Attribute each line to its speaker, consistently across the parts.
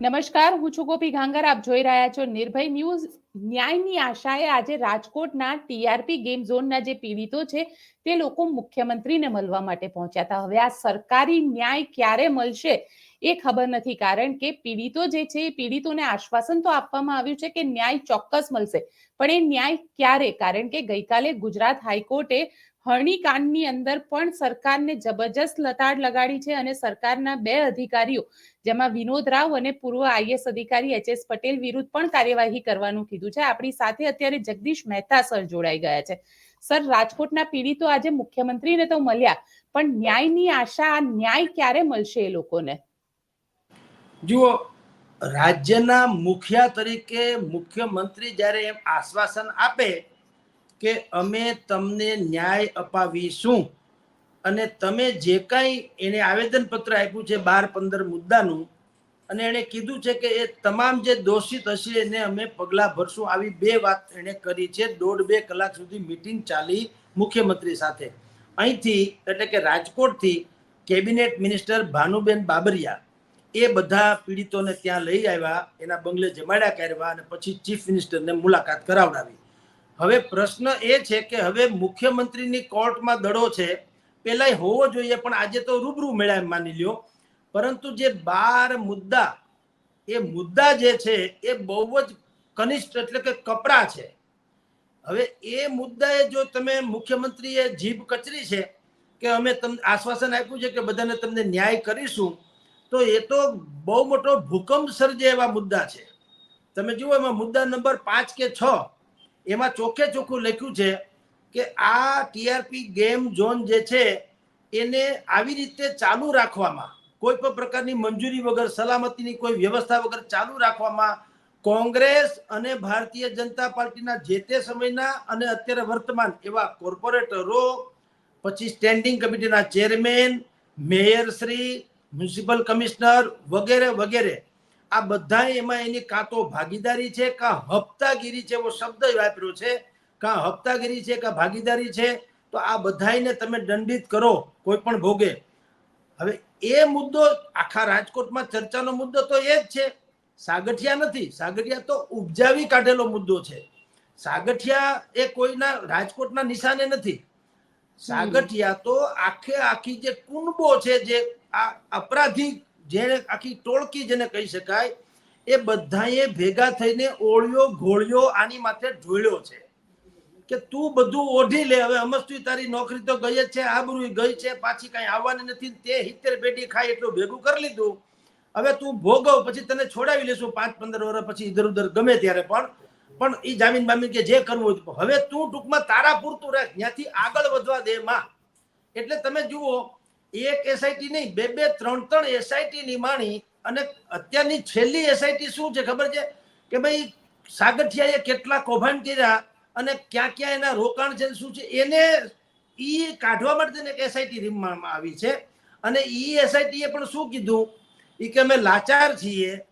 Speaker 1: નમસ્કાર, હું છું ગોપી ઘાંગર. આપ જોઈ રહ્યા છો નિર્ભય ન્યૂઝ. ન્યાયની આશાએ આજે રાજકોટના ટીઆરપી ગેમ ઝોનના જે પીડિતો છે, તે લોકો મુખ્યમંત્રીને મળવા માટે પહોંચ્યા હતા. હવે આ સરકારી ન્યાય ક્યારે મળશે એ ખબર નથી, કારણ કે પીડિતો જે છે, એ પીડિતોને આશ્વાસન તો આપવામાં આવ્યું છે કે ન્યાય ચોક્કસ મળશે. પણ એ ન્યાય ક્યારે? કારણ કે ગઈકાલે ગુજરાત હાઈકોર્ટે હરણીકાંડની અંદર પણ સરકારને જબરજસ્ત લતાડ લગાડી છે અને સરકારના બે અધિકારીઓ, જેમાં વિનોદ રાવ અને પૂર્વ આઈએસ અધિકારી એચ એસ પટેલ વિરુદ્ધ પણ કાર્યવાહી કરવાનું કીધું છે. આપણી સાથે અત્યારે જગદીશ મહેતા સર જોડાઈ ગયા છે. સર, રાજકોટના પીડિતો આજે મુખ્યમંત્રીને તો મળ્યા, પણ ન્યાયની આશા, આ ન્યાય ક્યારે મળશે એ લોકોને?
Speaker 2: જુઓ, રાજ્યના મુખિયા તરીકે મુખ્યમંત્રી જ્યારે એમ આશ્વાસન આપે કે અમે તમને ન્યાય અપાવીશું. અને તમે જે કાંઈ એને આવેદનપત્ર આપ્યું છે બાર પંદર મુદ્દાનું, અને એણે કીધું છે કે એ તમામ જે દોષિત હશે એને અમે પગલાં ભરશું. આવી બે વાત એણે કરી છે. દોઢ બે કલાક સુધી મિટિંગ ચાલી મુખ્યમંત્રી સાથે. અહીંથી એટલે કે રાજકોટથી કેબિનેટ મિનિસ્ટર ભાનુબેન બાબરિયા એ બધા પીડિતોને ત્યાં લઈ આવ્યા, એના બંગલે જમાડ્યા કર્યા અને પછી ચીફ મિનિસ્ટરને મુલાકાત કરાવડાવી. હવે પ્રશ્ન એ છે કે હવે મુખ્યમંત્રીની કોર્ટમાં દડો છે પેલા હોવો જોઈએ, પણ આજે તો રૂબરૂ મેળા માની લ્યો. પરંતુ જે બાર મુદ્દા, એ મુદ્દા જે છે, એ બહુ જ કનિષ્ઠ એટલે કે કપરા છે. હવે એ મુદ્દાએ જો તમે મુખ્યમંત્રીએ જીભ કચરી છે, કે અમે તમને આશ્વાસન આપ્યું છે કે બધાને તમને ન્યાય કરીશું, તો એ તો બહુ મોટો ભૂકંપ સર્જે એવા મુદ્દા છે. તમે જુઓ એમાં મુદ્દા નંબર પાંચ કે છ એમાં ચોખ્ખે ચોખ્ખું લખ્યું છે કે આ ટીઆરપી ગેમ ઝોન જે છે, એને આવી રીતે ચાલુ રાખવામાં, કોઈ પણ પ્રકારની મંજૂરી વગર, સલામતીની કોઈ વ્યવસ્થા વગર ચાલુ રાખવામાં, કોંગ્રેસ અને ભારતીય જનતા પાર્ટીના જે તે સમયના અને અત્યારે વર્તમાન એવા કોર્પોરેટરો, પછી સ્ટેન્ડિંગ કમિટીના ચેરમેન, મેયરશ્રી, મ્યુનિસિપલ કમિશનર વગેરે વગેરે આ બધા એમાં એની કાં તો ભાગીદારી છે કાં હપ્તાગીરી છે એવો શબ્દ વાપર્યો છે. કાં હપ્તાગીરી છે કાં ભાગીદારી છે. તો આ બધાને તમે દંડિત કરો કોઈ પણ ભોગે. હવે એ મુદ્દો આખા રાજકોટમાં ચર્ચાનો મુદ્દો તો એ જ છે. સાગઠિયા નથી. સાગઠિયા તો ઉપજાવી કાઢેલો મુદ્દો છે. સાગઠિયા એ કોઈના રાજકોટના નિશાને નથી. સાગઠિયા તો આખે આખી જે કુંડબો છે જે આ અપરાધી જેને આખી ટોળકી જેને કહી શકાય, એ બધાએ ભેગા થઈને ઓળ્યો ઘોળ્યો આની માથે ઢોળ્યો છે. કે તું બધું ઓઢી લે, હવે અમસ્તું તારી નોકરી તો ગઈ જ છે, આબરૂ ગઈ છે, પાછી કઈ આવવાની નથી, તે હિત્તેર પેટી ખાય એટલું ભેગું કરી લીધું. હવે તું ભોગવ, પછી તને છોડાવી લેશું પાંચ પંદર વર્ષ પછી ઇધર ઉધર ગમે ત્યારે પણ. પણ એ જામીન બામીન કે જે કરવું હોય હવે તું ટૂંકમાં તારા પૂરતું રાખ ત્યાંથી આગળ વધવા દે માં. એટલે તમે જુઓ એક એસઆઈટી નહીં, બે બે, ત્રણ ત્રણ એસઆઈટી ની માણી અને અત્યારની છેલ્લી એસઆઈટી શું છે ખબર છે? કે ભાઈ સાગઠિયાએ કેટલા કૌભાંડ કર્યા અને ક્યાં ક્યાં એના રોકાણ છે શું છે? એને ઈ કાઢવા માટે એક એસઆઈટી રીમવામાં આવી છે. અને ઈ એસઆઈટીએ પણ શું કીધું? એ કે અમે લાચાર છીએ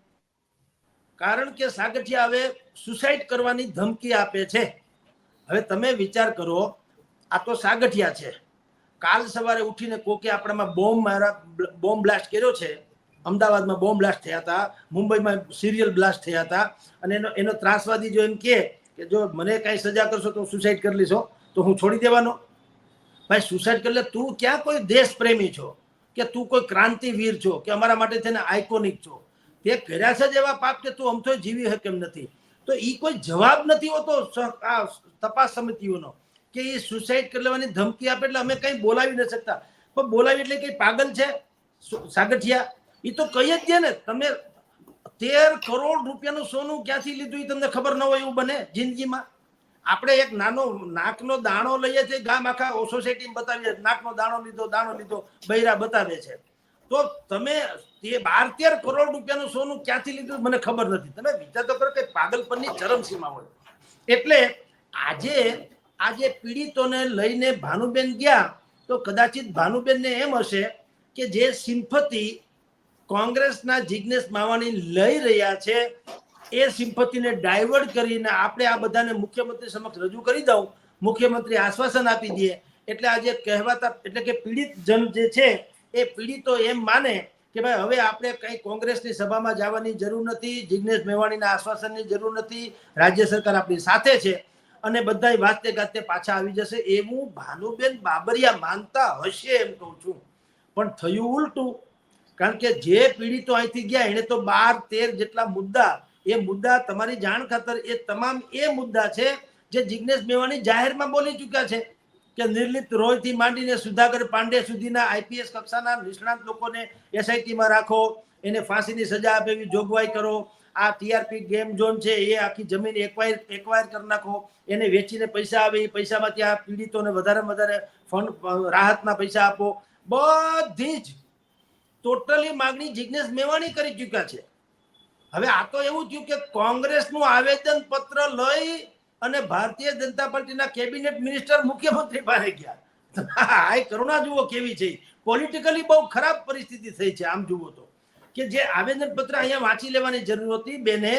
Speaker 2: કારણ કે સાગઠિયા હવે સુસાઇડ કરવાની ધમકી આપે છે. હવે તમે વિચાર કરો, આ તો સાગઠિયા છે. કાલ સવારે ઉઠીને કોકે આપણામાં બોમ્બ મારા, બોમ્બ બ્લાસ્ટ કર્યો છે, અમદાવાદમાં બોમ્બ બ્લાસ્ટ થયા હતા, મુંબઈમાં સિરિયલ બ્લાસ્ટ થયા હતા, અને એનો એનો ત્રાસવાદી જો એમ કે કે જો મને કાંઈ સજા કરશો તો સુસાઇડ કરી લેશો તો હું છોડી દેવાનો. ભાઈ સુસાઇડ કરી લે, તું ક્યાં કોઈ દેશ પ્રેમી છો? કે તું કોઈ ક્રાંતિવીર છો? કે અમારા માટે તેને આઇકોનિક છો? તે કર્યા છે જ એવા પાપ કે તું અમથો જીવી હક એમ નથી. તો એ કોઈ જવાબ નથી હોતો આ તપાસ સમિતિઓનો. કે એ સુસાઇડ કરી લેવાની ધમકી આપે એટલે અમે કંઈ બોલાવી ન શકતા. પણ બોલાવી એટલે કઈ પાગલ છે? સાગઠિયા એ તો કહી જ ને, તમે તેર કરોડ રૂપિયાનું સોનું ક્યાંથી લીધું એ તમને ખબર ન હોય એવું બને જિંદગીમાં? આપણે એક નાનો, નાકનો દાણો લઈએ છીએ, ગામ આખા સોસાયટી બતાવીએ, નાકનો દાણો લીધો દાણો લીધો, બૈરા બતાવે છે. તો તમે તે બાર તેર કરોડ રૂપિયાનું સોનું ક્યાંથી લીધું મને ખબર નથી. તમે વિચાર તો કરો કે પાગલપણની ચરમસીમા હોય. એટલે આજે આજે પીડિતોને લઈને ભાનુબેન ગયા, તો કદાચિત ભાનુબેનને એમ હશે કે જે સિમ્પતિ કોંગ્રેસના જિજ્ઞેશ માવાણી લઈ રહ્યા છે, એ સિમ્પતિને ડાયવર્ટ કરીને આપણે આ બધાને મુખ્યમંત્રી સમક્ષ રજૂ કરી દઉં, મુખ્યમંત્રી આશ્વાસન આપી દઈએ એટલે આજે કહેવાતા, એટલે કે પીડિત જન જે છે, એ પીડિતો એમ માને કે ભાઈ હવે આપણે કઈ કોંગ્રેસની સભામાં જવાની જરૂર નથી, જિગ્નેશ મેવાણીના આશ્વાસનની જરૂર નથી, રાજ્ય સરકાર આપણી સાથે છે. અને બધા વાતે ગાતે પાછા આવી જશે એવું ભાનુબેન બાબરિયા માનતા હશે એમ કહું છું. પણ થયું ઉલટું, કારણ કે જે પીડિતો અહીંથી ગયા એને તો બાર તેર જેટલા મુદ્દા, એ મુદ્દા તમારી જાણ ખાતર એ તમામ એ મુદ્દા છે જે જિગ્નેશ મેવાણી જાહેરમાં બોલી ચૂક્યા છે કે નિર્લિપ્ત રોયથી માંડીને સુધાકર પાંડે સુધીના આઈપીએસ કક્ષાના નિષ્ણાંત લોકોને એસઆઈટીમાં રાખો, એને ફાંસીની સજા આપે એવી જોગવાઈ કરો આ ટીઆરપી ગેમ ઝોન છે, એ આખી જમીન એકવાયર એકવાયર કરી નાખો. એને વેચીને પૈસા આવે, એ પૈસામાંથી આ પીડિતોને વધારે વધારે ફંડ રાહતના પૈસા આપો. બધી જ ટોટલી માગણી જિગ્નેશ મેવાણી કરી ચૂક્યા છે. હવે આ તો એવું થયું કે કોંગ્રેસનું આવેદન પત્ર લઈ અને ભારતીય જનતા પાર્ટીના કેબિનેટ મિનિસ્ટર મુખ્યમંત્રી પાસે ગયા. આ કરુણા જુઓ કેવી છે. પોલિટિકલી બહુ ખરાબ પરિસ્થિતિ થઈ છે, આમ જુઓ તો. કે જે આવેદન પત્ર અહીંયા વાંચી લેવાની જરૂર હતી બેને,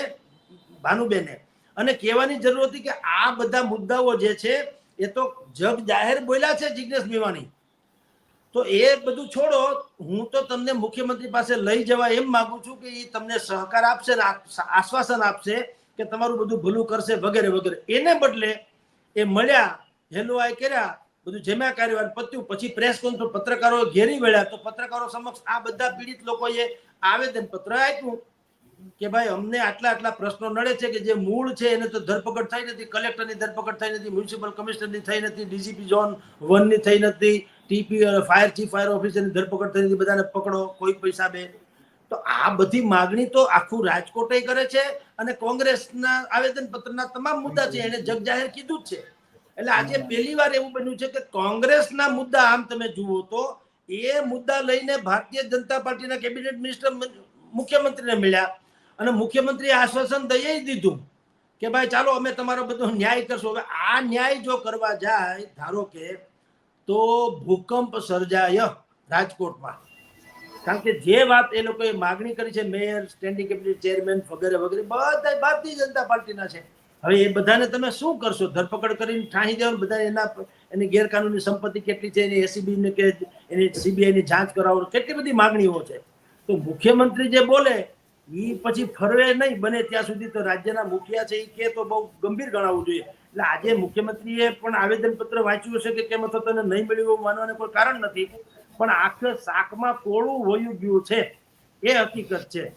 Speaker 2: ભાનુબેને. અને કહેવાની જરૂર હતી કે આ બધા મુદ્દાઓ જે છે, એ તો જગ જાહેર બોલ્યા છે જિગ્નેશ મેવાણી તો એ બધું છોડો, હું તો તમને મુખ્યમંત્રી પાસે લઈ જવા એમ માંગુ છું કે એ તમને સહકાર આપશે ને આશ્વાસન આપશે કે તમારું બધું ભલું કરશે વગેરે વગેરે. એને બદલે એ મળ્યા હેલો આય કર્યા બધું જેમાં કાર્યવાહી પત્યું. પછી પ્રેસ કોન્ફરન્સ પત્રકારો ઘેરી વળ્યા તો પત્રકારો સમક્ષ આ બધા પીડિત લોકોએ આવેદન પત્ર આપ્યું કે ભાઈ, અમને આટલા આટલા પ્રશ્નો નડે છે કે જે મૂળ છે એને તો ધરપકડ થઈ નથી, કલેક્ટરની ધરપકડ થઈ નથી, મ્યુનિસિપલ કમિશનરની થઈ નથી, ડીજીપી ઝોન વનની થઈ નથી, ટીપી, ફાયર ચીફ, ફાયર ઓફિસરની ધરપકડ થઈ નથી, બધાને પકડો, કોઈ પૈસા બે. તો આ બધી માગણી તો આખું રાજકોટે કરે છે અને કોંગ્રેસના આવેદન પત્રના તમામ મુદ્દા છે, એને જગજાહેર કીધું જ છે. એટલે આજે પહેલી વાર એવું બન્યું છે કે કોંગ્રેસના મુદ્દા આમ તમે જુઓ તો એ મુદ્દા લઈને ભારતીય જનતા પાર્ટીના કેબિનેટ મિનિસ્ટર મુખ્યમંત્રીને મળ્યા અને મુખ્યમંત્રીએ આશ્વાસન દઈ દીધું કે ભાઈ ચાલો અમે તમારો બધો ન્યાય કરશું. હવે આ ન્યાય જો કરવા જાય ધારો કે તો ભૂકંપ સર્જાય રાજકોટમાં. કારણ કે જે વાત એ લોકોએ માગણી કરી છે મેયર સ્ટેન્ડિંગ કેબિનેટ ચેરમેન વગેરે વગેરે બધા ભારતીય જનતા પાર્ટીના છે. હવે એ બધાને તમે શું કરશો? ધરપકડ કરીને ઠાહી દેવાનું? બધા એના એની ગેરકાનૂની સંપત્તિ કેટલી છે? એની એસીબી ને કે એની સીબીઆઈ ની જાંચ કરાવો કેટલી બધી માંગણીઓ છે? તો મુખ્યમંત્રી જે બોલે એ પછી ફરવે નહીં, બને ત્યાં સુધી તો રાજ્યના મુખિયા છે એ કે તો બહુ ગંભીર ગણાવવું જોઈએ. એટલે આજે મુખ્યમંત્રીએ પણ આવેદન પત્ર વાંચ્યું હશે કે કેમ અથવા તને નહીં મળ્યું એવું માનવાનું કોઈ કારણ નથી. પણ આખે શાકમાં કોળું વયું ગયું છે. એ હકીકત છે.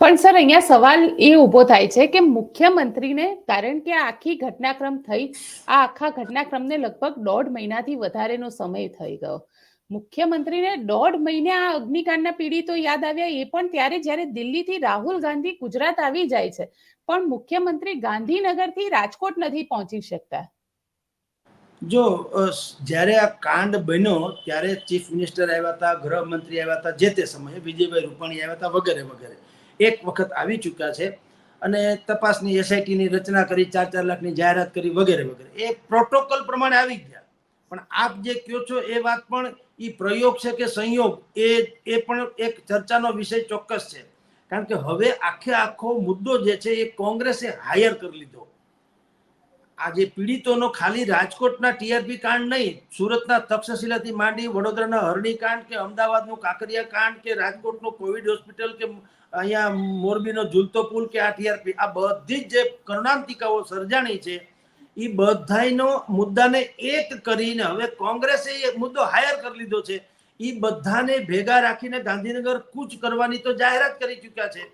Speaker 1: પણ સર, અહીંયા સવાલ એ ઊભો થાય છે કે મુખ્યમંત્રીને, કારણ કે આખી ઘટનાક્રમ થઈ, આ આખા ઘટનાક્રમને લગભગ દોઢ મહિનાથી વધારેનો સમય થઈ ગયો. મુખ્યમંત્રીને દોઢ મહિને આ અગ્નિકાંડના પીડિતો યાદ આવ્યા એ પણ ત્યારે જ્યારે દિલ્હીથી રાહુલ ગાંધી ગુજરાત આવી જાય છે. પણ મુખ્યમંત્રી ગાંધીનગરથી રાજકોટ નથી પહોંચી શકતા.
Speaker 2: જો જ્યારે આ કાંડ બન્યો, ત્યારે ચીફ મિનિસ્ટર આવ્યા હતા, ગૃહમંત્રી આવ્યા હતા, જે તે સમયે વિજયભાઈ રૂપાણી આવ્યા હતા, વગેરે વગેરે. એક વખત આવી ચૂક્યા છે અને તપાસની એસઆઈટીની રચના કરી, ચાર ચાર લાખની જાહેરાત કરી વગેરે વગેરે. એ પ્રોટોકોલ પ્રમાણે આવી ગયા. પણ આપ જે કહો છો એ વાત પણ એ પ્રયોગ છે કે સંયોગ, એ એ પણ એક ચર્ચાનો વિષય ચોક્કસ છે. કારણ કે હવે આખે આખો મુદ્દો જે છે એ કોંગ્રેસે હાયર કરી લીધો. આજે પીડિતોનો ખાલી રાજકોટના ટીઆરપી કાંડ નહીં, સુરતના તક્ષશિલાથી માંડી વડોદરાના હરણી કાંડ કે અમદાવાદનું કાંકરિયા કાંડ કે રાજકોટનું કોવિડ હોસ્પિટલ કે અહીંયા મોરબીનો ઝૂલતો પુલ કે આ ટીઆરપી આ બધી જ કરુણાંતિકાઓ સર્જાણી છે એ બધાનો મુદ્દાને એક કરીને હવે કોંગ્રેસે એ મુદ્દો હાયર કરી લીધો છે. એ બધાને ભેગા રાખીને ગાંધીનગર કૂચ કરવાની તો જાહેરાત કરી ચૂક્યા છે.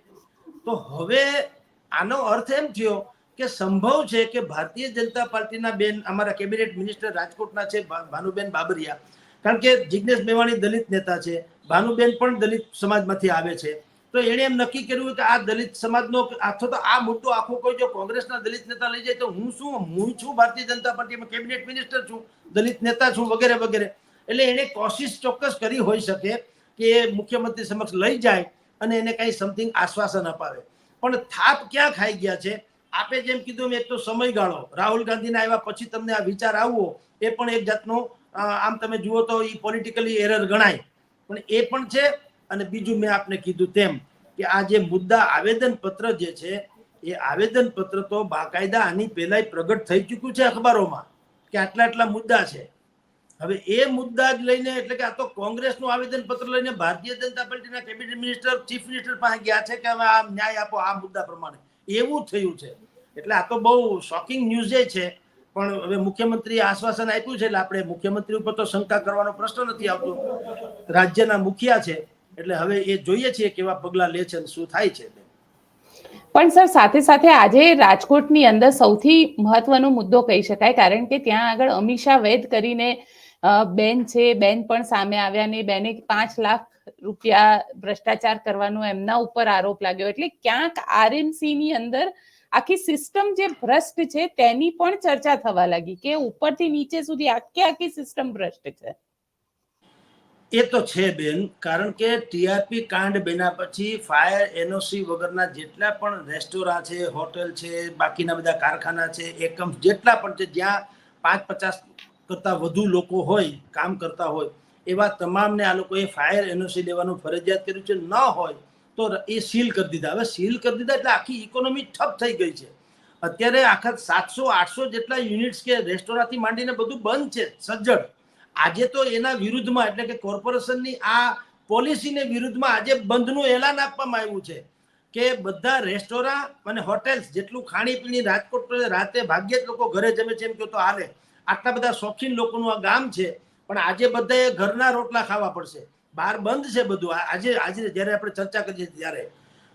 Speaker 2: તો હવે આનો અર્થ એમ થયો કે સંભવ છે કે ભારતીય જનતા પાર્ટીના બેન અમારા કેબિનેટ મિનિસ્ટર રાજકોટના છે ભાનુબેન બાબરિયા. કારણ કે જિગ્નેશ મેવાણી દલિત નેતા છે, ભાનુબેન પણ દલિત સમાજમાંથી આવે છે. તો એણે એમ નક્કી કર્યું કે આ દલિત સમાજનો અથવા તો આ મુદ્દો આખો કોઈ જો કોંગ્રેસના દલિત નેતા લઈ જાય તો હું શું, હું છું ભારતીય જનતા પાર્ટીમાં કેબિનેટ મિનિસ્ટર છું, દલિત નેતા છું વગેરે વગેરે. એટલે એણે કોશિશ ચોક્કસ કરી હોઈ શકે કે મુખ્યમંત્રી સમક્ષ લઈ જાય અને એને કંઈ સમથિંગ આશ્વાસન અપાવે. પણ થાપ ક્યાં ખાઈ ગયા છે? આપે જેમ કીધું એક તો સમયગાળો. રાહુલ ગાંધીના આવ્યા પછી તમને આ વિચાર આવવો, એ પણ એક જાતનો આમ તમે જુઓ તો એ પોલિટિકલી એરર ગણાય. પણ એ પણ છે અને બીજું મેં આપને કીધું તેમ કે આ જે મુદ્દા આવેદન પત્ર જે છે, એ આવેદન પત્ર તો બાકાયદા આની પહેલાય પ્રગટ થઈ ચૂક્યું છે અખબારોમાં કે આટલા આટલા મુદ્દા છે. હવે એ મુદ્દા જ લઈને એટલે કે આ તો કોંગ્રેસનું આવેદન પત્ર લઈને ભારતીય જનતા પાર્ટીના કેબિનેટ મિનિસ્ટર, ચીફ મિનિસ્ટર પાસે ગયા છે કે હવે આ ન્યાય આપો આ મુદ્દા પ્રમાણે. એવું થયું છે. એટલે આ તો બહુ શોકિંગ ન્યૂઝ છે. પણ હવે મુખ્યમંત્રીએ આશ્વાસન આપ્યું છે એટલે આપણે મુખ્યમંત્રી ઉપર તો શંકા કરવાનો પ્રશ્ન નથી આવતો. રાજ્યના મુખિયા છે. એટલે હવે એ જોઈએ છીએ કેવા પગલા લે છે અને શું થાય છે
Speaker 1: પણ સર, સાથે સાથે આજે રાજકોટની અંદર સૌથી મહત્વનો મુદ્દો કહી શકાય, કારણ કે ત્યાં આગળ અમીષા વૈદ કરીને બેન છે, બેન પણ સામે આવ્યા ને બેને પાંચ લાખ રૂપિયા ભ્રષ્ટાચાર કરવાનો એમના ઉપર આરોપ લાગ્યો. એટલે ક્યાંક આરએમસી ની અંદર આખી સિસ્ટમ જે ભ્રષ્ટ છે તેની પણ ચર્ચા થવા લાગી કે ઉપરથી નીચે સુધી આખી આખી સિસ્ટમ ભ્રષ્ટ છે.
Speaker 2: એ તો છે બેન, કારણ કે ટીઆરપી કાંડ બેના પછી ફાયર એનઓસી વગરના જેટલા પણ રેસ્ટોરાં છે, હોટેલ છે, બાકીના બધા કારખાના છે, એકમ જેટલા પણ છે, જ્યાં પાંચ પચાસ કરતાં વધુ લોકો હોય, કામ કરતા હોય, એવા તમામને આ લોકોએ ફાયર એનઓસી લેવાનું ફરજિયાત કર્યું છે. ન હોય તો એ સીલ કરી દીધા. હવે સીલ કરી દીધા એટલે આખી ઇકોનોમી ઠપ થઈ ગઈ છે. અત્યારે આખા સાતસો આઠસો જેટલા યુનિટ્સ કે રેસ્ટોરાંથી માંડીને બધું બંધ છે, સજ્જડ. આજે તો એના વિરુદ્ધમાં, એટલે કે કોર્પોરેશનની આ પોલિસીને વિરુદ્ધમાં આજે બંધનું એલાન આપવામાં આવ્યું છે કે બધા રેસ્ટોરાં અને હોટેલ્સ જેટલું ખાણીપીણી રાજકોટ રાતે ભાગ્યે જ લોકો ઘરે જમે છે એમ કહો તો હાલે. આટલા બધા શોખીન લોકોનું આ ગામ છે, પણ આજે બધાએ ઘરના રોટલા ખાવા પડશે. બહાર બંધ છે બધું. આજે આજે જ્યારે આપણે ચર્ચા કરીએ ત્યારે.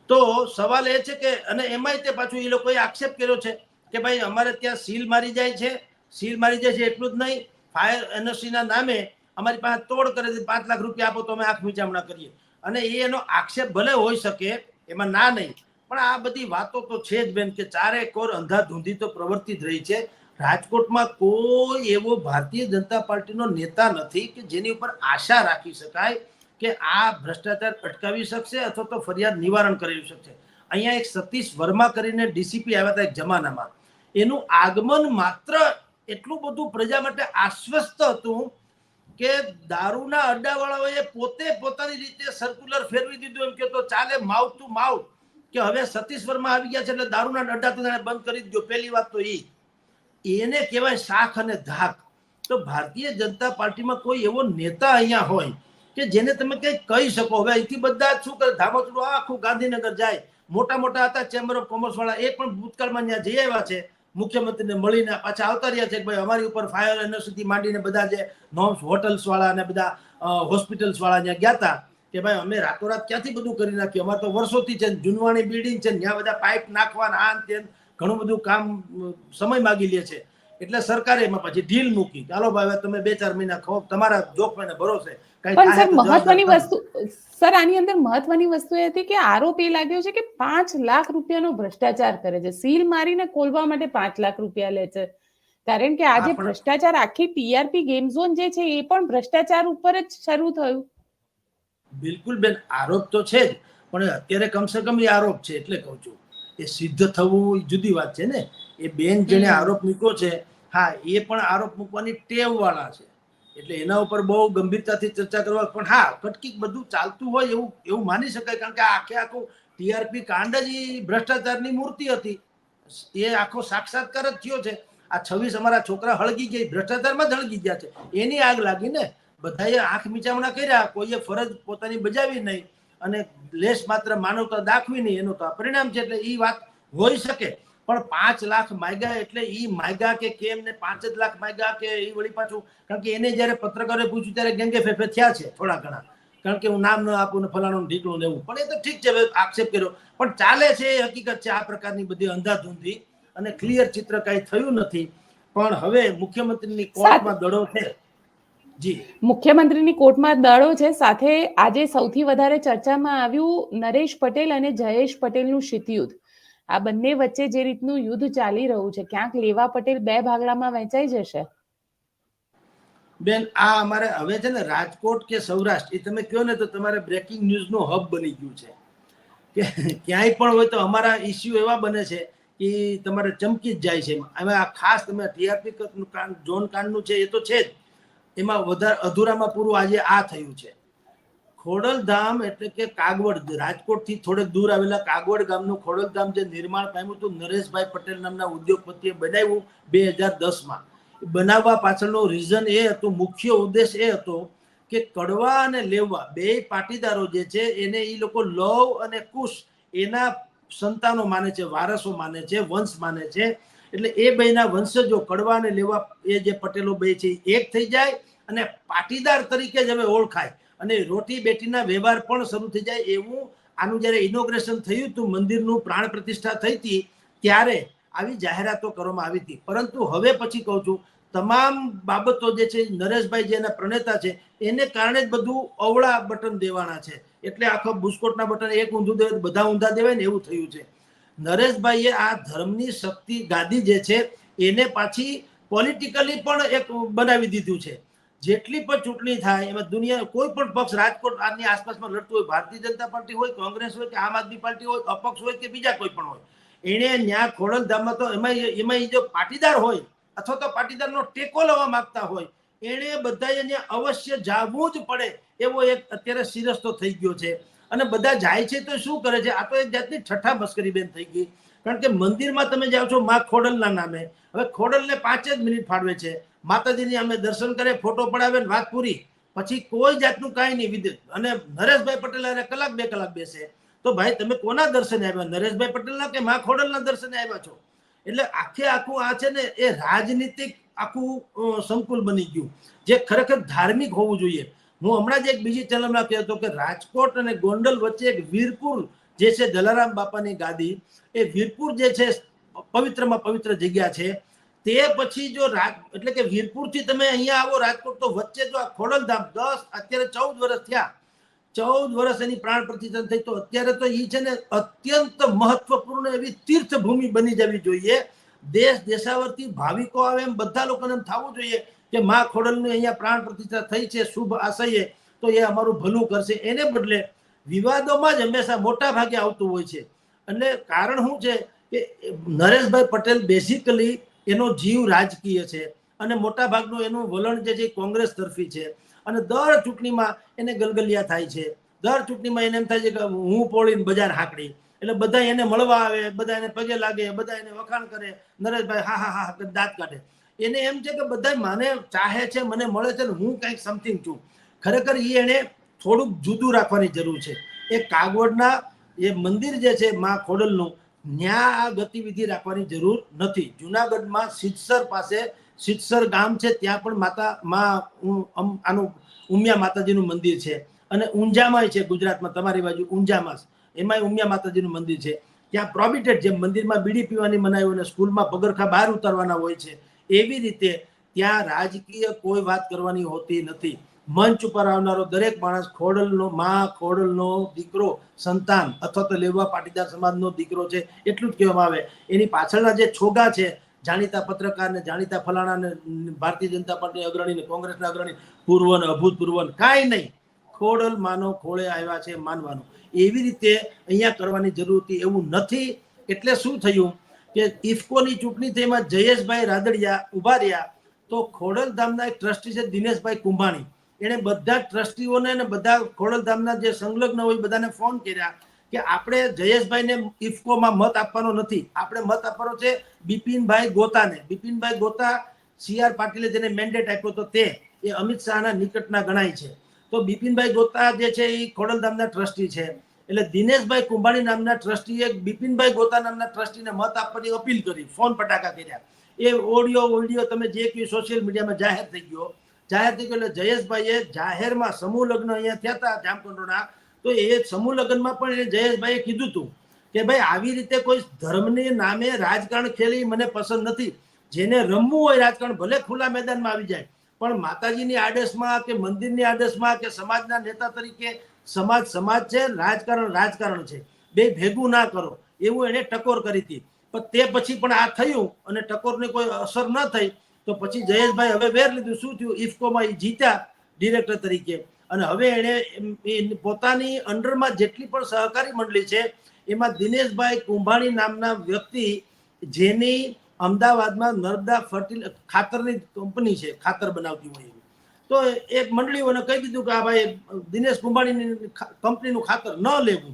Speaker 2: તો સવાલ એ છે કે, અને એમાંય તે પાછું એ લોકોએ આક્ષેપ કર્યો છે કે ભાઈ અમારે ત્યાં સીલ મારી જાય છે, સીલ મારી જાય છે એટલું જ નહીં. ફાયર એનઓસીના નામે અમારી પાસે તોડ કરે છે, પાંચ લાખ રૂપિયા આપો તો અમે આંખ વિચામણા કરીએ. અને એ એનો આક્ષેપ ભલે હોઈ શકે, એમાં ના નહીં. પણ આ બધી વાતો તો છે જ બેન કે ચારે કોર અંધાધૂંધી તો પ્રવર્તી જ રહી છે. રાજકોટમાં કોઈ એવો ભારતીય જનતા પાર્ટીનો નેતા નથી કે જેની ઉપર આશા રાખી શકાય કે આ ભ્રષ્ટાચાર અટકાવી શકશે અથવા તો ફરિયાદ નિવારણ કરી શકશે. અહીંયા એક સતીશ વર્મા કરીને ડીસીપી આવ્યા હતા એક જમાનામાં. એનું આગમન માત્ર એટલું બધું પ્રજા માટે આશ્વસ્ત હતું કે દારૂના અડ્ડાવાળાઓએ પોતે પોતાની રીતે સર્ક્યુલર ફેરવી દીધું એમ કે તો ચાલે માઉથ ટુ માઉથ કે હવે સતીશ વર્મા આવી ગયા છે એટલે દારૂના અડ્ડા તો બંધ કરી દો પહેલી વાત તો એ. એને કહેવાય શાખ અને ધાક. તો ભારતીય જનતા પાર્ટીમાં કોઈ એવો નેતા અહીંયા હોય કે જેને તમે કંઈ કહી શકો. હવે અહીંથી બધા શું કરે? ધામચડું આખું ગાંધીનગર જાય. મોટા મોટા હતા ચેમ્બર ઓફ કોમર્સ વાળા એ પણ ભૂતકાળમાં ત્યાં જઈ આવ્યા છે. મુખ્યમંત્રીને મળીને પાછા આવતા રહ્યા છે કે ભાઈ અમારી ઉપર ફાયર એનર્સિટી માંડીને બધા જે નોમ્સ હોટલ્સ વાળા અને બધા હોસ્પિટલ્સ વાળા ત્યાં ગયા હતા કે ભાઈ અમે રાતોરાત ક્યાંથી બધું કરી નાખ્યું? અમારે તો વર્ષોથી છે જૂનવાણી બિલ્ડિંગ છે ત્યાં બધા પાઇપ નાખવાના, આ તેમ ઘણું બધું કામ સમય માગી લે છે. એટલે સરકારે એમાં પછી ઢીલ મૂકી. ચાલો ભાઈ તમે બે ચાર મહિના ખો તમારા જોખમને ભરોસે. કાંઈ
Speaker 1: પણ સર મહત્વની વસ્તુ સર આની અંદર મહત્વની વસ્તુ એ હતી કે આરોપ એ લાગ્યો છે કે પાંચ લાખ રૂપિયાનો ભ્રષ્ટાચાર કરે છે. સીલ મારીને ખોલવા માટે પાંચ લાખ રૂપિયા લે છે. કારણ કે આજે ભ્રષ્ટાચાર આખી ટીઆરપી ગેમ ઝોન જે છે એ પણ ભ્રષ્ટાચાર ઉપર જ શરૂ થયું.
Speaker 2: બિલકુલ બેન આરોપ તો છે જ પણ અત્યારે કમસે કમ એ આરોપ છે એટલે કહું છું. એ સિદ્ધ થવું જુદી વાત છે ને? એ બેન જેને આરોપ મૂક્યો છે હા એ પણ આરોપ મૂકવાની ટેવ વાળા છે. એટલે એના ઉપર બહુ ગંભીરતાથી ચર્ચા કરવા પણ હા કટકીક બધું ચાલતું હોય એવું એવું માની શકાય કારણ કે આખે આખું ટીઆરપી કાંડ જ ભ્રષ્ટાચારની મૂર્તિ હતી. એ આખો સાક્ષાત્કાર જ થયો છે. આ છવ્વીસ અમારા છોકરા હળગી ગયા ભ્રષ્ટાચારમાં જ હળગી ગયા છે. એની આગ લાગી ને બધાએ આંખ મીચામણા કર્યા કોઈએ ફરજ પોતાની બજાવી નહીં. અને લેશ માત્ર માનવતા દાખવી નહીં એનું તો આ પરિણામ છે એટલે એ વાત હોઈ શકે. પણ પાંચ લાખ માગ્યા એટલે એ માગ્યા કે કેમ ને પાંચ જ લાખ માગ્યા કે એ વળી પાછું? કારણ કે એને જ્યારે પત્રકારે પૂછ્યું ત્યારે ગેંગે ફેફે થયા છે થોડા ઘણા. કારણ કે હું નામ ન આપું ને ફલાણું ઢીકણું ને એવું. પણ એ તો ઠીક છે આક્ષેપ કર્યો. પણ ચાલે છે એ હકીકત છે આ પ્રકારની બધી અંધાધૂંધી અને ક્લિયર ચિત્ર કાંઈ થયું નથી. પણ હવે મુખ્યમંત્રીની કોર્ટમાં દડો છે.
Speaker 1: મુખ્યમંત્રીની કોર્ટમાં દળો છે. સાથે આજે સૌથી વધારે ચર્ચામાં આવ્યું નરેશ પટેલ અને જયેશ પટેલનું શીતયુદ્ધ. આ બંને વચ્ચે જે રીતનું યુદ્ધ ચાલી રહ્યું છે ક્યાંક લેવા પટેલ બે ભાગડામાં વહેંચાઈ જશે?
Speaker 2: બેન આ અમારે હવે છે ને રાજકોટ કે સૌરાષ્ટ્ર એ તમે કહો ને તો તમારે બ્રેકિંગ ન્યૂઝનો હબ બની ગયું છે. કે ક્યાંય પણ હોય તો અમારા ઇસ્યુ એવા બને છે કે તમારે ચમકી જ જાય છે. હવે આ ખાસ તમે ટીઆરપી કાંડ ઝોન કાંડનું છે એ તો છે જ. એમાં વધારે અધૂરામાં પૂરું આજે આ થયું છે. ખોડલધામ એટલે કે કાગવડ, રાજકોટથી થોડેક દૂર આવેલા કાગવડ ગામનું ખોડલધામ જે નિર્માણ પામ્યું હતું, નરેશભાઈ પટેલ નામના ઉદ્યોગપતિએ બનાવ્યું બે હજાર દસમાં. બનાવવા પાછળનો રીઝન એ હતો, મુખ્ય ઉદ્દેશ એ હતો કે કડવા અને લેવા બે પાટીદારો જે છે, એને એ લોકો લવ અને કુશ એના સંતાનો માને છે, વારસો માને છે, વંશ માને છે એટલે એ બેના વંશજો કડવાને લેવા એ જે પટેલો બે છે એક થઈ જાય અને પાટીદાર તરીકે જ હવે ઓળખાય. અને રોટી બેટીના વ્યવહાર પણ શરૂ થઈ જાય એવું આનું જ્યારે ઇનોગ્રેશન થયું હતું, મંદિરનું પ્રાણ પ્રતિષ્ઠા થઈ હતી, ત્યારે આવી જાહેરાતો કરવામાં આવી હતી. પરંતુ હવે પછી કહું છું, તમામ બાબતો જે છે, નરેશભાઈ જે એના પ્રણેતા છે, એને કારણે જ બધું અવળા બટન દેવાના છે. એટલે આખો બુસ્કોટના બટન એક ઊંધું દેવાય બધા ઊંધા દેવાય ને એવું થયું છે. નરેશભાઈએ આ ધર્મની શક્તિ ગાદી જે છે, એને પાછી પોલિટિકલી પણ એક બનાવી દીધું છે. જેટલી પણ ચૂંટણી થાય, એમાં દુનિયા કોઈ પણ પક્ષ રાજકોટ આની આસપાસમાં લડતું હોય, ભારતીય જનતા પાર્ટી હોય, કોંગ્રેસ હોય કે આમ આદમી પાર્ટી હોય, અપક્ષ હોય કે બીજા કોઈ પણ હોય એણે ન્યા ખોડલધામમાં તો એમાં એમાં જો પાટીદાર હોય, અથવા તો પાટીદારનો ટેકો લેવા માંગતા હોય એણે બધાએ અવશ્ય જાવું જ પડે એવો એક અત્યારે સિરસ્તો થઈ ગયો છે. અને બધા જાય છે તો શું કરે છે? આ તો એક જાતની છઠ્ઠા મસ્કરી બેન થઈ ગઈ. કારણ કે મંદિરમાં તમે જાઓ છો મા ખોડલના નામે. હવે ખોડલને પાંચ જ મિનિટ ફાળવે છે. માતાજીની અમે દર્શન કરે ફોટો પડાવે ને વાત પૂરી. પછી કોઈ જાતનું કાંઈ નહીં. વિદ્યુત અને નરેશભાઈ પટેલ અને કલાક બે કલાક બેસે. તો ભાઈ, તમે કોના દર્શને આવ્યા? નરેશભાઈ પટેલના કે મા ખોડલના દર્શને આવ્યા છો? એટલે આખે આખું આ છે ને એ રાજનીતિક આખું સંકુલ બની ગયું. જે ખરેખર ધાર્મિક હોવું જોઈએ. હું હમણાં જ એક બીજી ચેનલમાં કહેતો કે રાજકોટ અને ગોંડલ વચ્ચે એક વીરપુર જે છે જલારામ બાપાની ગાદી, એ વીરપુર જે છે પવિત્રમાં પવિત્ર જગ્યા છે. તે પછી જો રાજ, એટલે કે વીરપુરથી તમે અહીંયા આવો, રાજકોટ તો વચ્ચે જો આ ખોડલધામ દસ, અત્યારે ચૌદ વર્ષ થયા. ચૌદ વર્ષ એની પ્રાણ પ્રતિષ્ઠા થઈ, તો અત્યારે તો એ છે ને અત્યંત મહત્વપૂર્ણ એવી તીર્થભૂમિ બની જવી જોઈએ. દેશ દેશાવરથી ભાવિકો આવે એમ બધા લોકોને એમ થવું જોઈએ કે મા ખોડલની અહીંયા પ્રાણ પ્રતિષ્ઠા થઈ છે, શુભ આશયે, તો એ અમારું ભલું કરશે. એને બદલે વિવાદોમાં જ હંમેશા મોટા ભાગે આવતું હોય છે. એટલે કારણ શું છે કે નરેશભાઈ પટેલ બેઝિકલી એનો જીવ રાજકીય છે અને મોટા ભાગનું એનું વલણ જે છે કોંગ્રેસ તરફી છે. અને દર ચૂંટણીમાં એને ગલગલિયા થાય છે. દર ચૂંટણીમાં એને એમ થાય છે કે હું પોળીને બજાર હાંકડી. એટલે બધા એને મળવા આવે, બધા એને પગે લાગે, બધા એને વખાણ કરે. નરેશભાઈ હા હા હા, દાંત કાઢે. એને એમ છે કે બધા મને ચાહે છે, મને મળે છે ને હું કંઈક સમથિંગ છું. ખરેખર એ એને થોડુંક જુદું રાખવાની જરૂર છે. એ કાગોડના એ મંદિર જે છે મા ખોડલનું, ન્યા આ ગતિવિધિ રાખવાની જરૂર નથી. જુનાગઢમાં સિદ્ધસર પાસે, સિદ્ધસર ગામ છે, ત્યાં પણ માતા, માં આનું ઉમિયા માતાજીનું મંદિર છે. અને ઊંઝામાં છે ગુજરાતમાં, તમારી બાજુ ઊંઝામાં એમાંય ઉમિયા માતાજીનું મંદિર છે. ત્યાં પ્રોબિટેડ જેમ મંદિરમાં બીડી પીવાની મનાઈ અને સ્કૂલમાં પગરખા બહાર ઉતારવાના હોય છે એવી રીતે ત્યાં રાજકીય કોઈ વાત કરવાની હોતી નથી. મંચ ઉપર આવનારો દરેક માણસ ખોડલનો, માં ખોડલનો દીકરો, સંતાન અથવા તો લેવા પાટીદાર સમાજનો દીકરો છે, એટલું જ કહેવામાં આવે. એની પાછળના જે છોગા છે, જાણીતા પત્રકાર ને જાણીતા ફલાણા ને ભારતીય જનતા પાર્ટી અગ્રણી ને કોંગ્રેસના અગ્રણી પૂર્વ ને અભૂતપૂર્વ કાંઈ નહીં. ખોડલ માનો, ખોળે આવ્યા છે, માનવાનું. એવી રીતે અહીંયા કરવાની જરૂર હતી એવું નથી. એટલે શું થયું? કે ઇફકોની ચૂંટણી તેમાં જયેશભાઈ રાદડિયા ઊભા રહ્યા, તો ખોડલધામના એક ટ્રસ્ટી છે દિનેશભાઈ કુંભાણી. એણે બધા ટ્રસ્ટીઓને અને બધા ખોડલધામના જે સંલગ્ન હોય બધાને ફોન કર્યા કે આપણે જયેશભાઈને ઇફકોમાં મત આપવાનો નથી. આપણે મત આપવાનો છે બિપિનભાઈ ગોતાને. બિપિનભાઈ ગોતા સી આર પાટીલે જેને મેન્ડેટ આપ્યો તો તે, એ અમિત શાહના નિકટના ગણાય છે. તો બિપિનભાઈ ગોતા જે છે એ ખોડલધામના ટ્રસ્ટી છે. એટલે દિનેશભાઈ કુંભાણી નામના ટ્રસ્ટીએ બિપિનભાઈ ગોતા નામના ટ્રસ્ટીને મત આપવાની અપીલ કરી, ફોન પટાકા કર્યા. એ ઓડિયો ઓડિયો તમે જે કહ્યું સોશિયલ મીડિયામાં જાહેર થઈ ગયો. જાહેર થઈ ગયો એટલે જયેશભાઈએ જાહેરમાં સમૂહ લગ્ન અહીંયા થયા હતા જામકુંડોના. તો એ સમૂહ લગ્નમાં પણ એ જયેશભાઈએ કીધું હતું કે ભાઈ, આવી રીતે કોઈ ધર્મને નામે રાજકારણ ખેલી મને પસંદ નથી. જેને રમવું હોય રાજકારણ, ભલે ખુલ્લા મેદાનમાં આવી જાય, પણ માતાજીની આદેશમાં કે મંદિરની આદેશમાં કે સમાજના નેતા તરીકે સમાજ સમાજ છે, રાજકારણ રાજકારણ છે. બે ભેગું ના કરો. એવું એને ટકોર કરી હતી. પણ તે પછી પણ આ થયું અને ટકોરની કોઈ અસર ન થઈ, તો પછી જયેશભાઈ હવે વેર લીધું. શું થયું? ઇફકોમાં એ જીત્યા ડિરેક્ટર તરીકે. અને હવે એણે પોતાની અંડરમાં જેટલી પણ સહકારી મંડળી છે, એમાં દિનેશભાઈ કુંભાણી નામના વ્યક્તિ જેની અમદાવાદમાં નર્મદા ફર્ટિલ ખાતરની કંપની છે, ખાતર બનાવતી હોય તો એક મંડળીઓને કહી દીધું કે આ ભાઈ દિનેશ કુંભાણીની કંપનીનું ખાતર ન લેવું.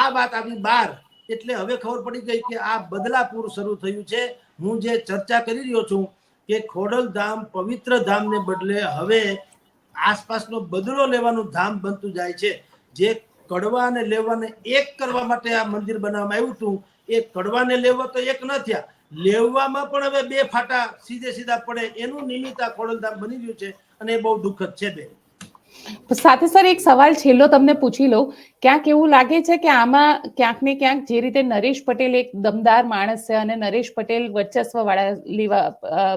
Speaker 2: આ વાત આવી બહાર. એટલે હવે ખબર પડી ગઈ કે આ બદલાપુર શરૂ થયું છે. હું જે ચર્ચા કરી રહ્યો છું કે ખોડલધામ પવિત્ર ધામને બદલે હવે આસપાસનો બદલો લેવાનું ધામ બનતું જાય છે. જે કડવાને લેવાને એક કરવા માટે આ મંદિર બનાવવામાં આવ્યું હતું, એ કડવાને લેવા તો એક ન થયા. લેવામાં પણ હવે બે ફાટા સીધે સીધા પડે. એનું નિમિત્ત આ ખોડલધામ બની ગયું છે. અને એ બહુ દુઃખદ છે બેન.
Speaker 1: સાથે સર એક સવાલ છેલ્લો તમને પૂછી લઉં. ક્યાંક એવું લાગે છે કે આમાં ક્યાંક ને ક્યાંક જે રીતે નરેશ પટેલ એક દમદાર માણસ છે અને નરેશ પટેલ વર્ચસ્વ વાળા લેવા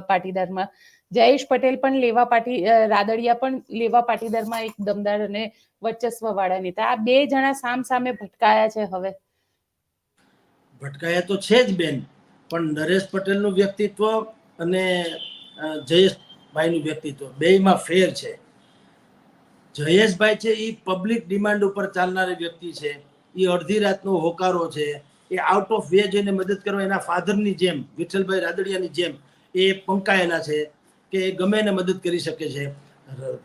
Speaker 1: પાટીદારમાં જયેશ પટેલ પણ લેવા પાટી રાદડિયા પણ લેવા પાટીદારમાં એક દમદાર અને વર્ચસ્વ વાળા નેતા. આ બે જણા સામ સામે ભટકાયા છે હવે.
Speaker 2: ભટકાયા તો છે જ બેન પણ નરેશ પટેલનું વ્યક્તિત્વ અને અ, જયેશભાઈનું વ્યક્તિત્વ. બેયમાં ફેર છે. જયેશભાઈ છે, એ પબ્લિક ડિમાન્ડ ઉપર ચાલનારી વ્યક્તિ છે. એ અડધી રાતનો હોકારો છે. એ આઉટ ઓફ વે જઈને મદદ કરવા એના ફાધરની જેમ, વિઠ્ઠલભાઈ રાદડિયાની જેમ, એ પંકાયેલા છે કે એ ગમે એને મદદ કરી શકે છે.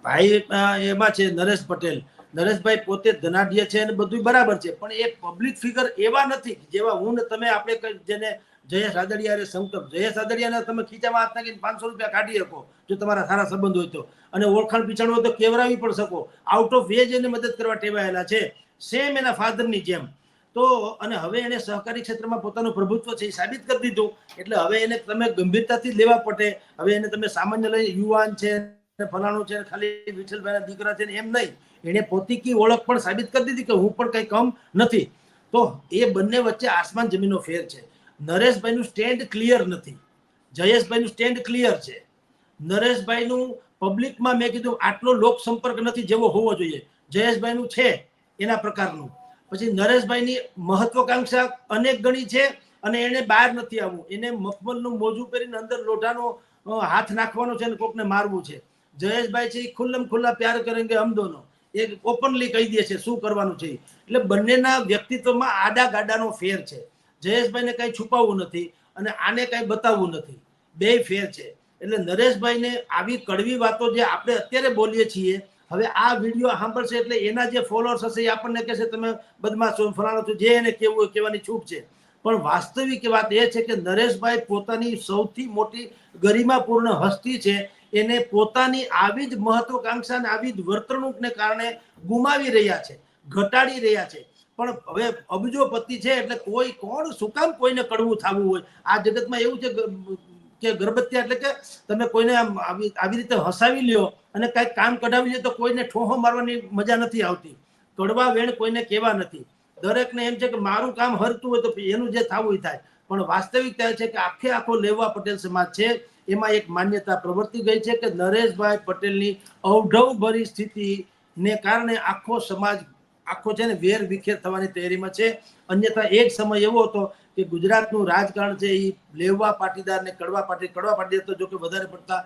Speaker 2: ભાઈ એમાં છે નરેશ પટેલ. નરેશભાઈ પોતે ધનાઢ્ય છે અને બધું બરાબર છે. પણ એ પબ્લિક ફિગર એવા નથી જેવા હું ને તમે આપણે જેને જયેશ આદડિયા રે સંકલ્પ. જયેશ રાદડિયાને તમે ખીચામાં હાથ નાખીને પાંચસો રૂપિયા કાઢી શકો, જો તમારા સારા સંબંધ હોય તો. અને ઓળખાણ પીછાણ હોય તો કેવરાવી પણ શકો. આઉટ ઓફ વે એને મદદ કરવા ટેવાયેલા છે. સેમ એના ફાધરની જેમ. તો, અને હવે એને સહકારી ક્ષેત્રમાં પોતાનું પ્રભુત્વ છે એ સાબિત કરી દીધું. એટલે હવે એને તમે ગંભીરતાથી લેવા પડે. હવે એને તમે સામાન્ય લઈ યુવાન છે ફલાણું છે ખાલી વિઠ્ઠલભાઈના દીકરા છે એમ નહીં. એને પોતીકી ઓળખ પણ સાબિત કરી દીધી કે હું પણ કંઈ કમ નથી. તો એ બંને વચ્ચે આસમાન જમીનનો ફેર છે. નરેશભાઈનું સ્ટેન્ડ ક્લિયર નથી. જયેશભાઈનું સ્ટેન્ડ ક્લિયર છે. નરેશભાઈનું પબ્લિકમાં મેં કીધું આટલો લોક સંપર્ક નથી જેવો હોવો જોઈએ. જયેશભાઈનું છે એના પ્રકારનું. પછી નરેશભાઈની મહત્વકાંક્ષા અનેક ગણી છે અને એને બહાર નથી આવવું. એને મખમલનું મોજું પહેરીને અંદર લોઢાનો હાથ નાખવાનો છે અને કોકને મારવું છે. જયેશભાઈ છે એ ખુલ્લમ ખુલ્લા પ્યાર કરેંગે હમ દોનો એ ઓપનલી કહી દે છે શું કરવાનું છે એટલે બંનેના વ્યક્તિત્વમાં આડા ગાડાનો ફેર છે. જયેશભાઈને કઈ છુપાવવું નથી અને આને કઈ બતાવવું નથી. બે ફેર છે. એટલે નરેશભાઈને આવી કડવી વાતો જે આપણે અત્યારે બોલીએ છીએ, હવે આ વીડિયો સાંભળશે એટલે એના જે ફોલોઅર્સ હશે એ આપણને કહેશે, તમે બદમાશ છો ફલાણો છો. જે એને હોય કહેવાની છૂટ છે. પણ વાસ્તવિક વાત એ છે કે નરેશભાઈ પોતાની સૌથી મોટી ગરિમાપૂર્ણ હસ્તી છે, એને પોતાની આવી જ મહત્વકાંક્ષા આવી જ વર્તણૂકને કારણે ગુમાવી રહ્યા છે, ઘટાડી રહ્યા છે. પણ હવે અબજોપતિ છે એટલે કોઈ કોણ, શું કામ કોઈને કડવું થવું હોય? આ જગતમાં એવું છે કે ગર્ભત્યા એટલે કે તમે કોઈને આવી રીતે હસાવી લ્યો અને કાંઈક કામ કઢાવી લ્યો તો કોઈને ઠોહો મારવાની મજા નથી આવતી. કડવા વેણ કોઈને કહેવા નથી. દરેકને એમ છે કે મારું કામ હરતું હોય તો એનું જે થવું થાય. પણ વાસ્તવિકતા છે કે આખે આખો લેવા પટેલ સમાજ છે, એમાં એક માન્યતા પ્રવર્તી ગઈ છે કે નરેશભાઈ પટેલની અવઢવ ભરી સ્થિતિને કારણે આખો સમાજ આખો છે ને વેર વિખેર થવાની તૈયારીમાં છે. અન્યથા એક સમય એવો હતો કે ગુજરાતનું રાજકારણ છે એ લેવા પાટીદાર ને કડવા પાટી કડવા પાટીદાર તો જો કે વધારે પડતા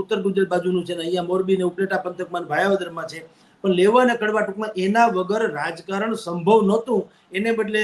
Speaker 2: ઉત્તર ગુજરાત બાજુનું છે ને અહીંયા મોરબી ને ઉપલેટા પંથકમાં ભાયાવદરમાં છે. પણ લેવા અને કડવા ટૂંકમાં એના વગર રાજકારણ સંભવ નહોતું. એને બદલે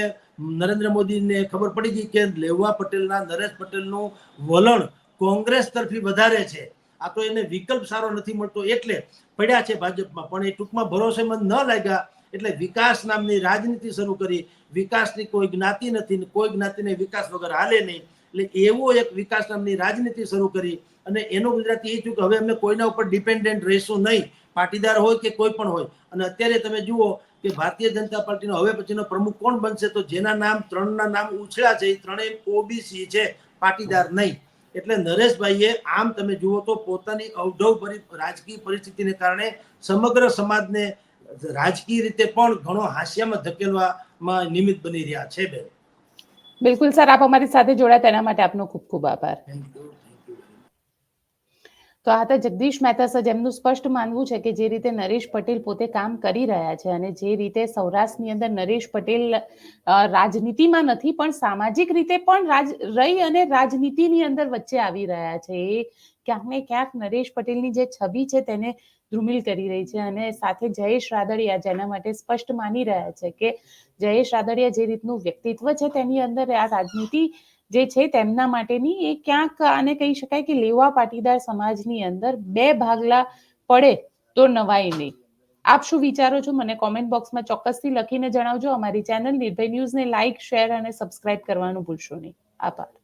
Speaker 2: નરેન્દ્ર મોદીને ખબર પડી ગઈ કે લેવા પટેલના, નરેશ પટેલનું વલણ કોંગ્રેસ તરફી વધારે છે. આ તો એને વિકલ્પ સારો નથી મળતો એટલે પડ્યા છે ભાજપમાં. પણ એ ટૂંકમાં ભરોસેમંદ ન લાગ્યા એટલે વિકાસ નામની રાજનીતિ શરૂ કરી. વિકાસની કોઈ જ્ઞાતિ નથી કોઈ જ્ઞાતિને વિકાસ વગર હાલે નહીં. એટલે એવો એક વિકાસ નામની રાજનીતિ શરૂ કરી અને એનો ગુજરાતી એ થયું કે હવે અમે કોઈના ઉપર ડિપેન્ડન્ટ રહીશું નહીં. પાટીદાર હોય કે કોઈ પણ હોય. અને અત્યારે તમે જુઓ કે ભારતીય જનતા પાર્ટીનો હવે પછીનો પ્રમુખ કોણ બનશે તો જેના નામ ત્રણના નામ ઉછળ્યા છે એ ત્રણેય ઓબીસી છે, પાટીદાર નહીં. એટલે નરેશભાઈએ આમ તમે જુઓ તો પોતાની અવઢવ રાજકીય પરિસ્થિતિને કારણે સમગ્ર સમાજને રાજકીય રીતે પણ ઘણો હાસ્યામાં ધકેલવામાં નિમિત્ત બની રહ્યા છે બેન.
Speaker 1: બિલકુલ સર આપ અમારી સાથે જોડાયા તેના માટે આપનો ખૂબ ખૂબ આભાર.
Speaker 2: થેન્ક યુ
Speaker 1: તો આ હતા જગદીશ મહેતા સર જેમનું સ્પષ્ટ માનવું છે કે જે રીતે નરેશ પટેલ પોતે કામ કરી રહ્યા છે અને જે રીતે સૌરાષ્ટ્રની અંદર નરેશ પટેલ રાજનીતિમાં નથી, પણ સામાજિક રીતે પણ રાજ, રહી અને રાજનીતિની અંદર વચ્ચે આવી રહ્યા છે. એ ક્યાંક ને ક્યાંક નરેશ પટેલની જે છબી છે તેને ધ્રુમિલ કરી રહી છે અને સાથે જયેશ રાદડિયા જેના માટે સ્પષ્ટ માની રહ્યા છે કે જયેશ રાદડિયા જે રીતનું વ્યક્તિત્વ છે તેની અંદર આ રાજનીતિ જે છે તેમના માટેની એ ક્યાંક આને કહી શકાય કે લેવા પાટીદાર સમાજની અંદર બે ભાગલા પડે તો નવાઈ નહીં. આપ શું વિચારો છો? મને કોમેન્ટ બોક્સમાં ચોક્કસથી લખીને જણાવજો. અમારી ચેનલ નિર્ભય ન્યૂઝને લાઇક શેર અને સબસ્ક્રાઇબ કરવાનું ભૂલશો નહીં. આભાર.